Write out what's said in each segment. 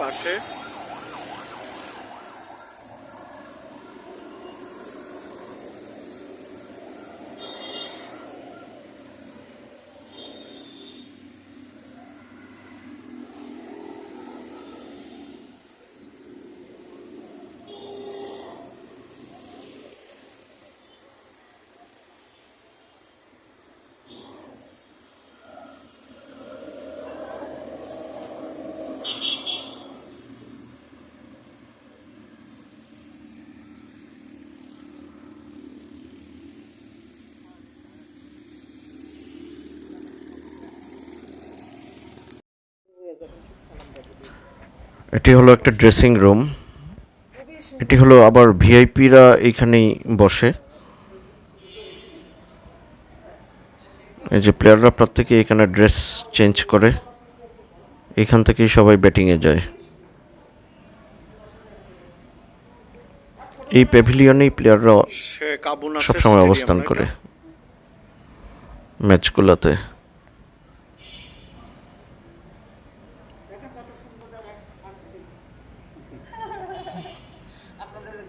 পাশে এটি হলো একটা ড্রেসিং রুম এটি হলো আবার ভিআইপিরা এইখানেই বসে। এই যে প্লেয়াররা প্রত্যেকে এখানে ড্রেস চেঞ্জ করে। এখান থেকেই সবাই ব্যাটিংয়ে যায়। এই প্যাভিলিয়নেই প্লেয়াররা সবসময় অবস্থান করে? ম্যাচগুলোতে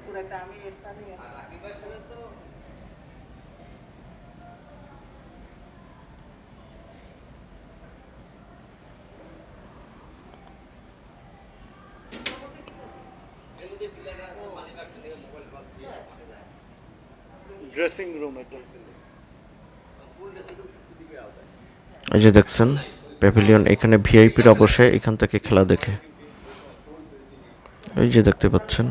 পুরো একটা আমি স্থানীয়। ড্রেসিং রুম এটা এই যে দেখছেন প্যাভিলিয়ন এখানে ভিআইপিরা বসে এখান থেকে খেলা দেখে। এই যে দেখতে পাচ্ছেন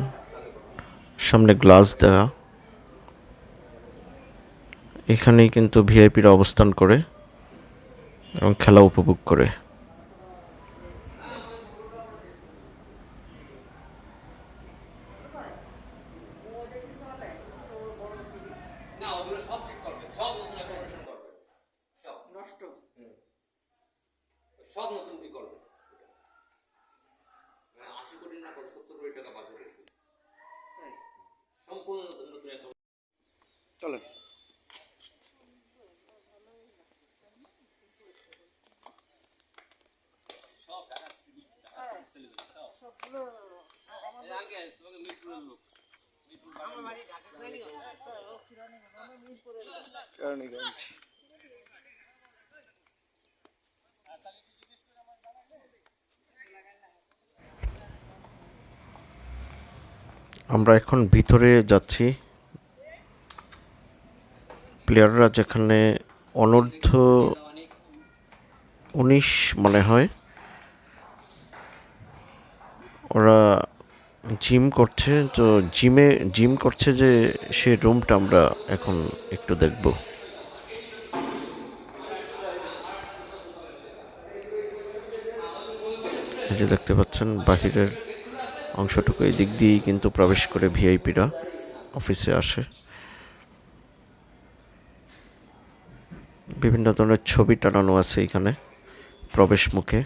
সামনে গ্লাস দেওয়া এখানেই কিন্তু ভিআইপিরা অবস্থান করে এবং খেলা উপভোগ করে। সব নতুন কি করবে মানে আশি কোটি না, কত সত্তর কোটি টাকা হয়েছে। সম্পূর্ণ নতুন একটা। চলেন কেরানীগঞ্জ আমরা এখন ভিতরে যাচ্ছি। প্লেয়াররা যেখানে অনূর্ধ্ব উনিশ মনে হয়, ওরা জিম করছে। তো জিমে, জিম করছে যে সেই রুমটা আমরা এখন একটু দেখব। যে দেখতে পাচ্ছেন, বাহিরের অংশটুকু এই দিক দিয়েই কিন্তু প্রবেশ করে ভিআইপিরা অফিসে আসে। বিভিন্ন ধরনের ছবি টানানো আছে এখানে প্রবেশ মুখে।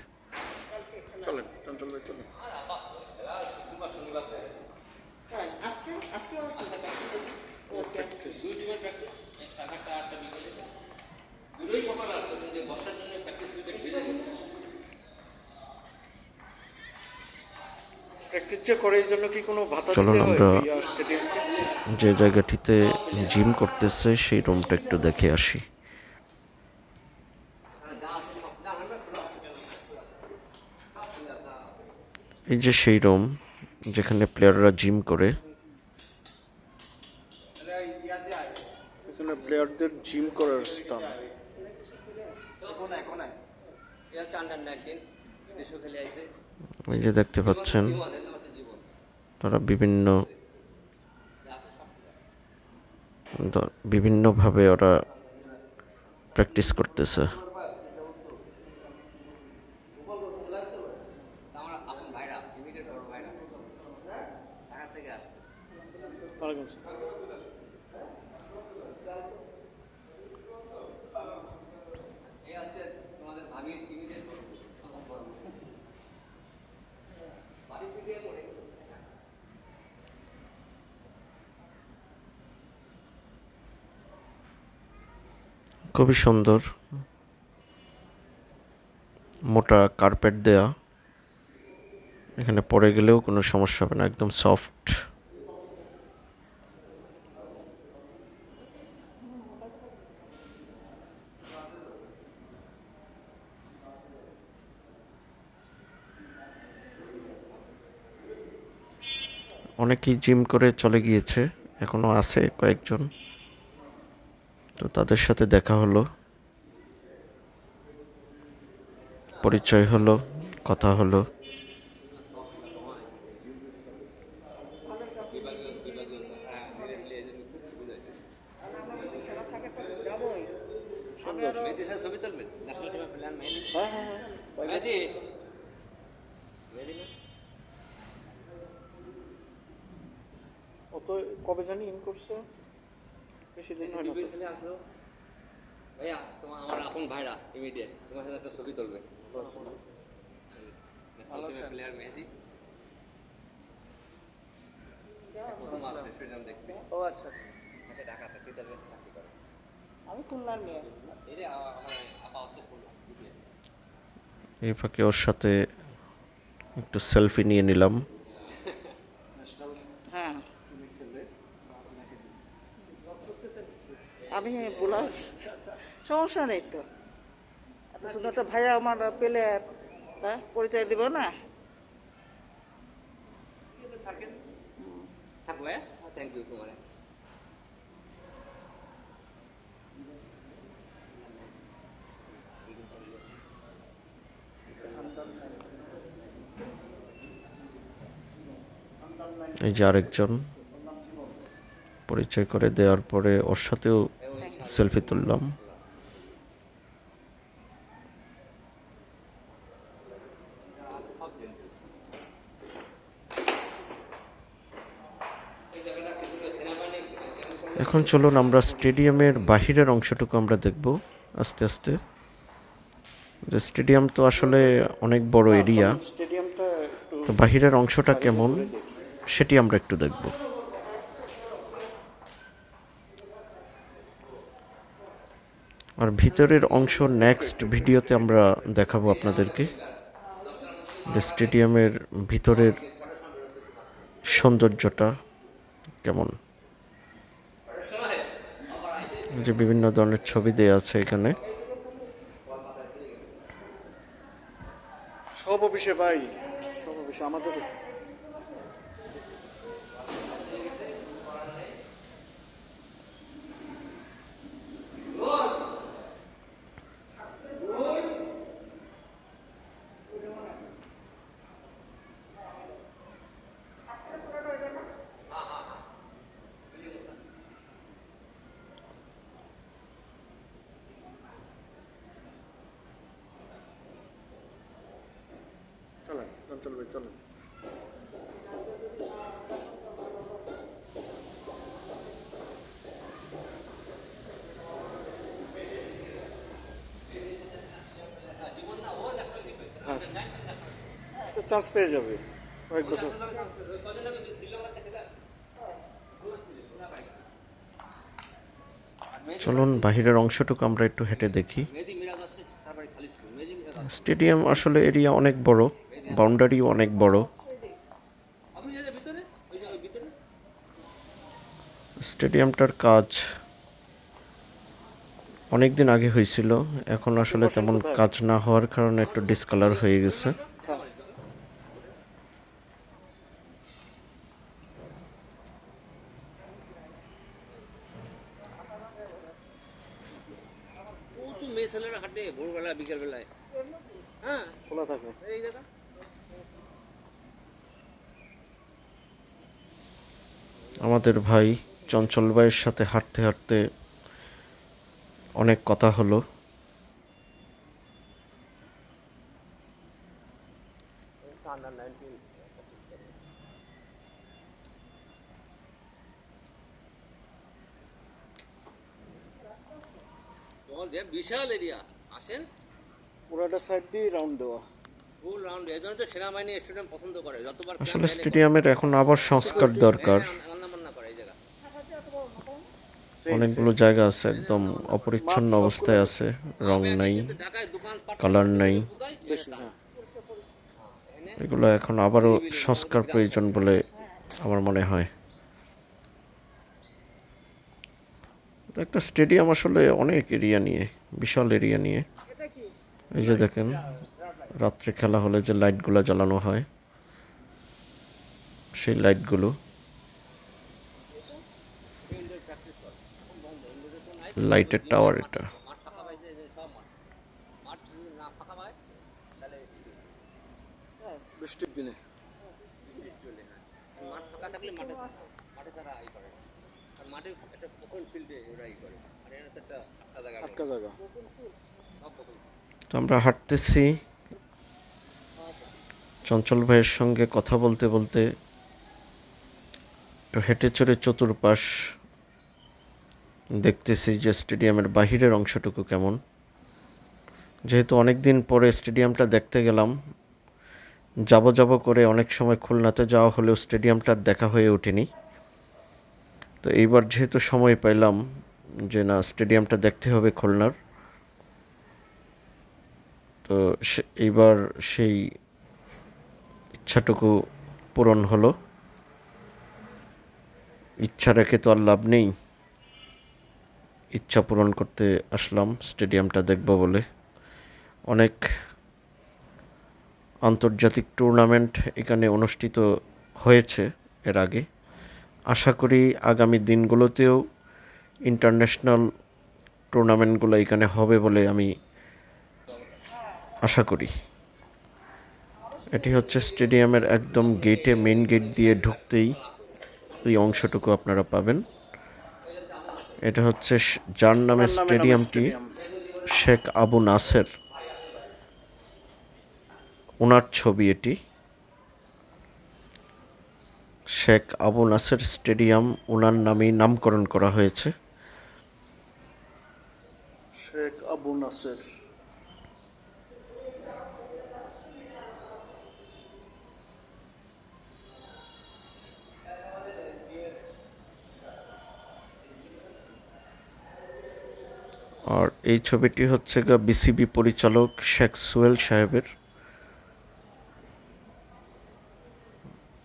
চলুন আমরা- যে জায়গাটিতে জিম করতেছে সেই রুমটা একটু দেখে আসি। এই যে সেই রুম যেখানে প্লেয়াররা জিম করে। এখানে প্লেয়ারদের জিম করার স্থান। এই যে দেখতে পাচ্ছেন তারা বিভিন্ন বিভিন্নভাবে ওরা প্র্যাকটিস করতেছে আমার আপন ভাইরা ইমিডিয়েট বড় ভাইরা ঢাকা থেকে আসছে ওয়ালাইকুম আসসালাম। এই হচ্ছে তোমাদের ভাবির ইমিডিয়েট বড় বাড়ি থেকে পড়ে খুবই সুন্দর। মোটা কার্পেট দেয়া। এখানে পড়ে গেলেও কোনো সমস্যা হবে না, একদম সফট অনেকেই জিম করে চলে গিয়েছে, এখনও আছে কয়েকজন। তো তাদের সাথে দেখা হলো। পরিচয় হলো কথা হলো খেলা থাকে তো যাবোই আমি আরও মেহেদি স্যার ছবি তুলবেন ন্যাশনাল টিমের প্লেয়ার মেহেদি হ্যাঁ হ্যাঁ হ্যাঁ মেহেদি মেহেদি না ও তো কবে জানি ইন করছে আসলো। ভাইয়া তোমার আমার আপন ভাইরা ইমিডিয়েট তোমার সাথে একটা ছবি তুলবে। প্লেয়ার মেহেদি প্রথম আসবে স্টেডিয়াম দেখতে ও আচ্ছা আচ্ছা। তাকে ঢাকাতে তিতাস গেছে চাকরি করে। আমি খুলনার মেয়ে। এই রে আমার আমার আপা হচ্ছে খুলনা এই ফাঁকে ওর সাথে একটু সেলফি নিয়ে নিলাম। হ্যাঁ। আমি বলা সমস্যা নেই তো। এত সুন্দর একটা ভাইয়া আমার পেলে হ্যাঁ পরিচয় দিব না? থাক ভাইয়া থ্যাংক ইউ তোমার এই যে আরেকজন পরিচয় করে দেওয়ার পরে ওর সাথেও সেলফি তুললাম। এখন চলুন আমরা স্টেডিয়ামের বাহিরের অংশটুকু আমরা দেখব আস্তে আস্তে। যে স্টেডিয়াম তো আসলে অনেক বড় এরিয়া। তো বাহিরের অংশটা কেমন সেটি আমরা একটু দেখব। আর ভিতরের অংশ নেক্সট ভিডিওতে আমরা দেখাবো আপনাদেরকে। স্টেডিয়ামের ভিতরের সৌন্দর্যটা কেমন। যে বিভিন্ন ধরনের ছবি দেওয়া আছে এখানে। সব অফিসে ভাই, সব অফিসে আমাদের। চলেন চঞ্চল ভাই চান্স পেয়ে যাবে। কয়েক বছর। চলুন বাহিরের অংশটুকু আমরা একটু হেঁটে দেখি। স্টেডিয়াম আসলে এরিয়া অনেক বড়। বাউন্ডারিও অনেক বড়। স্টেডিয়ামটার কাজ অনেক দিন আগে হয়েছিল। এখন আসলে তেমন কাজ না হওয়ার কারণে একটু ডিসকালার হয়ে গেছে। ও তো মেয়ে ছেলেরা হাঁটে ভোরবেলা বিকেলবেলায়। হ্যাঁ। খোলা থাকে। এই জায়গা। আমাদের ভাই চঞ্চল ভাইয়ের সাথে হাঁটতে হাঁটতে অনেক কথা হলো। বিশাল এরিয়া আসেন। পুরাটা সাইড দিয়ে রাউন্ড দেওয়া। আসলে স্টেডিয়ামের এখন আবার সংস্কার দরকার। রান্না বান্না করে এই জায়গা অনেকগুলো জায়গা আছে একদম অপরিচ্ছন্ন অবস্থায় আছে রং নাই কালার নাই। হ্যাঁ এগুলো এখন আবারও সংস্কার প্রয়োজন বলে আমার মনে হয়। একটা স্টেডিয়াম আসলে অনেক এরিয়া নিয়ে বিশাল এরিয়া নিয়ে। এই যে দেখেন। রাত্রে খেলা হলে যে লাইটগুলো জ্বালানো হয় সেই লাইটগুলো লাইটের টাওয়ার এটা। বৃষ্টির দিনে। আমরা হাঁটতেছি। চঞ্চল ভাইয়ের সঙ্গে কথা বলতে বলতে হেঁটে চড়ে চতুর্পাশ দেখতেছি যে স্টেডিয়ামের বাহিরের অংশটুকু কেমন। যেহেতু অনেক দিন পরে স্টেডিয়ামটা দেখতে গেলাম, যাব যাব করে অনেক সময় খুলনাতে যাওয়া হলেও স্টেডিয়ামটা আর দেখা হয়ে ওঠেনি। তো এইবার যেহেতু সময় পাইলাম যে না, স্টেডিয়ামটা দেখতে হবে খুলনার, তো এইবার সেই ইচ্ছাটুকু পূরণ হলো। ইচ্ছা রেখে তো আর লাভ নেই। ইচ্ছা পূরণ করতে আসলাম, স্টেডিয়ামটা দেখব বলে। অনেক আন্তর্জাতিক টুর্নামেন্ট এখানে অনুষ্ঠিত হয়েছে এর আগে। আশা করি আগামী দিনগুলোতেও ইন্টারন্যাশনাল টুর্নামেন্টগুলো এখানে হবে বলে আমি আশা করি। এটি হচ্ছে স্টেডিয়ামের একদম গেটে মেন গেট দিয়ে ঢুকতেই এই অংশটুকু আপনারা পাবেন। এটা হচ্ছে যার নামে স্টেডিয়ামটি শেখ আবু নাসের ওনার ছবি এটি। শেখ আবু নাসের স্টেডিয়াম ওনার নামেই নামকরণ করা হয়েছে। শেখ আবু নাসের। আর এই ছবিটি হচ্ছে গা বিসিবি পরিচালক শেখ সোহেল সাহেবের।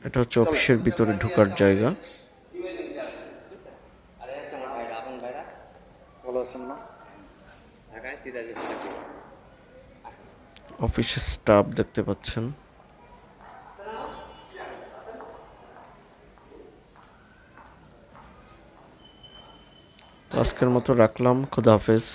এটা হচ্ছে অফিসের ভিতরে ঢোকার জায়গা। অফিসের স্টাফ দেখতে পাচ্ছেন। আজকের মতো রাখলাম খুদা হাফেজ।